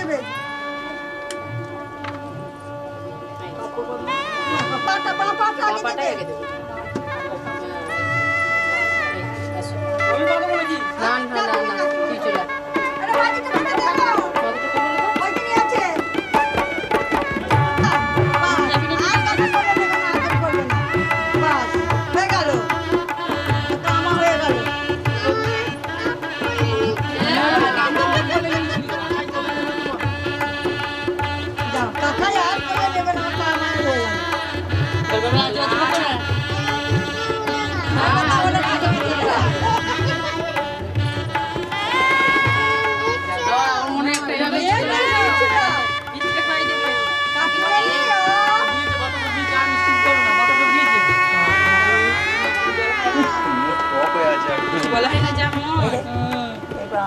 দেবে পাটা পা পাটা আগে দেবে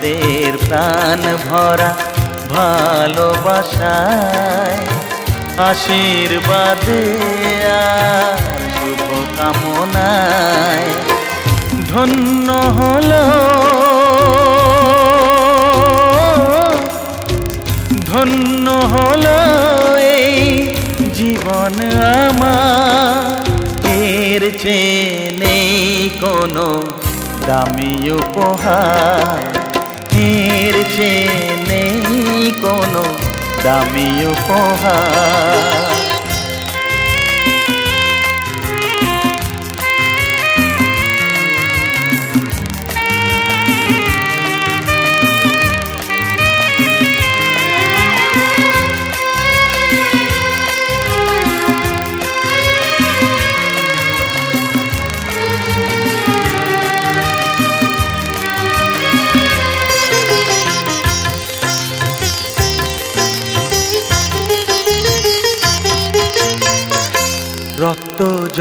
তোমাদের প্রাণ ভরা ভালোবাসায় আশীর্বাদে আর শুভ কামনায় ধন্য হলো। ধন্য হলো এই জীবন আমার। এর কোনো দামি উপহার। চেয়ে নেই কোনো দামি উপহার।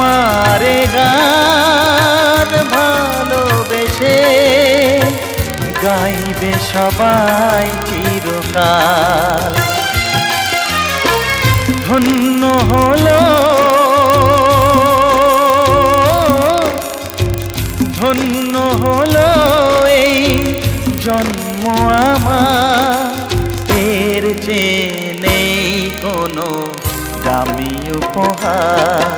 আমারে গান ভালোবেসে গাইবে সবাই চিরকাল। ধন্য হলো ধন্য হলো এই জন্ম আমার এর চেয়ে নেই কোনো দামি উপহার।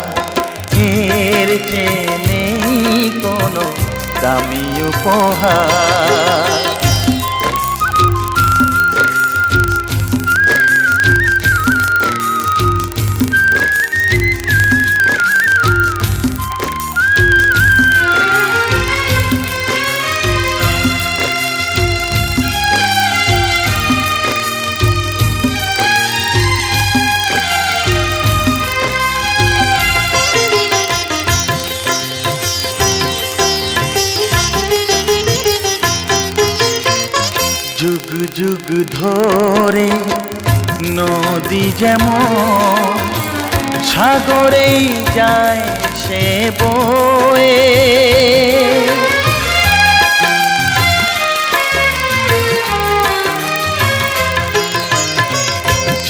উপহার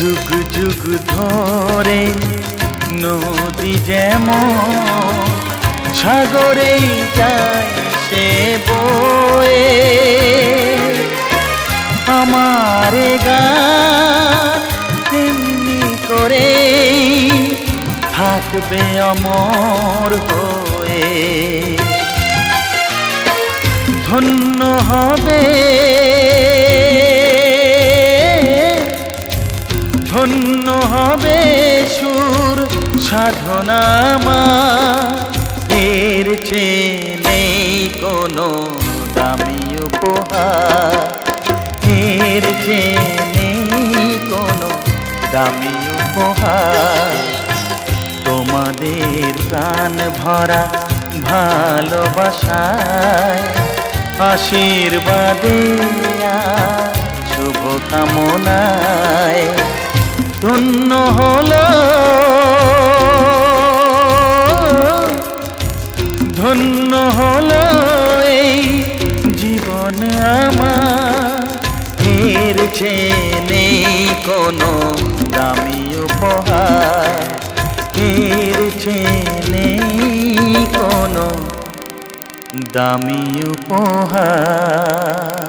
যুগ যুগ ধরে নদী যেমন সাগরেই যায় সে বয়ে। আমার গান করে থাকবে অমর হয়ে। ধন্য হবে ধন্য হবে সুর সাধনা মা এর চেয়ে কোনো দামি উপহার। এর চেয়ে কোনো দামি উপহার। তোমাদের প্রাণ ভরা ভালোবাসায় আশীর্বাদে আর শূন্য হল। ধন্য হল এই জীবন আমার। এর চেনে কোনো দামি উপহার। এর চেনে কোনো দামি উপহার।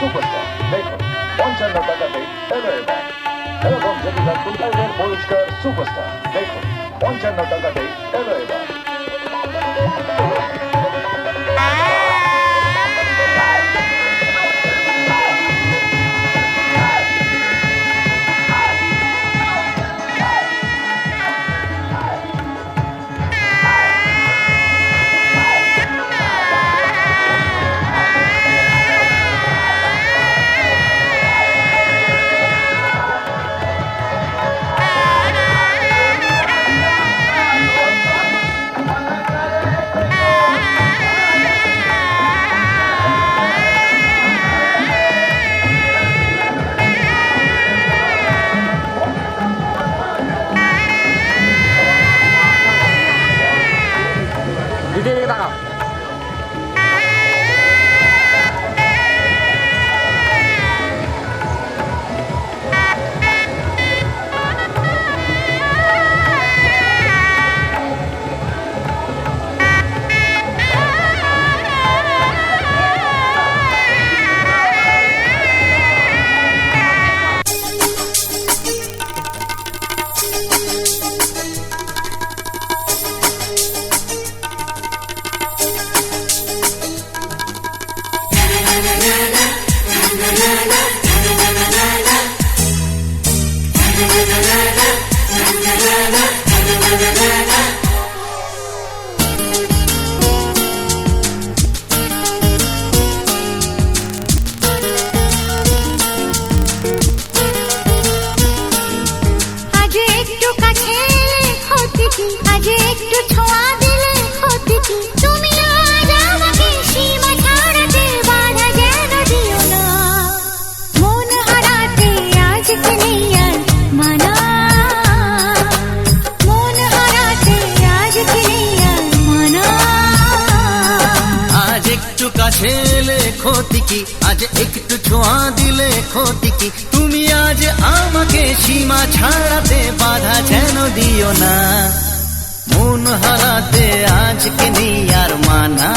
Superstar, Neko, Poncha Nakatake, Elevac. Elevon Jedinak Kultagar Poliskar Superstar, Neko, Poncha Nakatake, আজ কাছে ক্ষতি কি আজ একটু ছোঁয়া দিলে ক্ষতি কি তুমি আজ আমাকে সীমা ছাড়াতে বাধা যেন দিও না মন হারাতে আজকে নেই আর মানা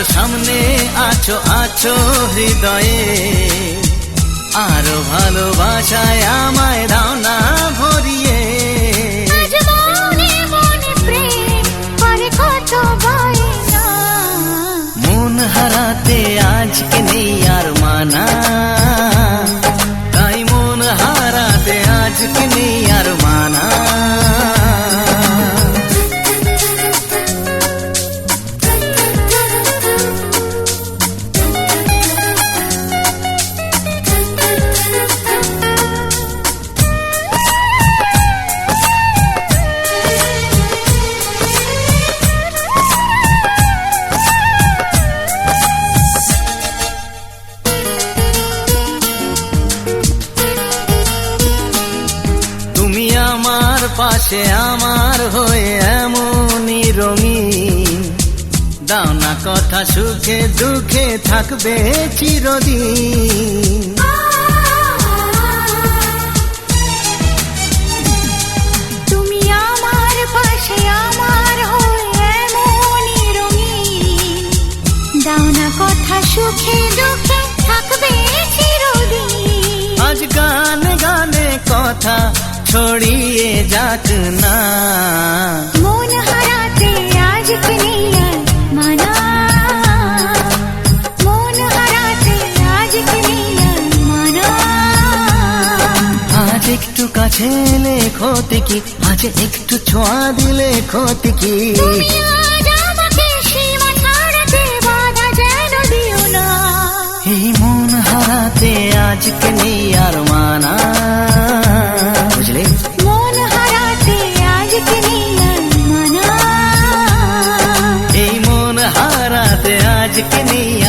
আছো সামনে আছো আছো হৃদয়ে। আরও ভালোবাসায় আমায় দাও না ভরিয়ে। মন হারাতে আজকে নেই আর মানা। থাকবে চিরদিন। তুমি আমার পাশে আমার হয়ে এমনই রঙিন। দাও না কথা সুখে দুঃখে থাকবে চিরদিন। আজ গানে গানে কথা ছড়িয়ে যাক না। মন হারাতে কাছে এলে ক্ষতি কি? আজ একটু ছোঁয়া দিলে ক্ষতি কি? এই মন হারাতে আজকে নেই আর মানা। বুঝলে? মন হারাতে আজ নেই আর মানা। এই মন হারাতে আজকে নেই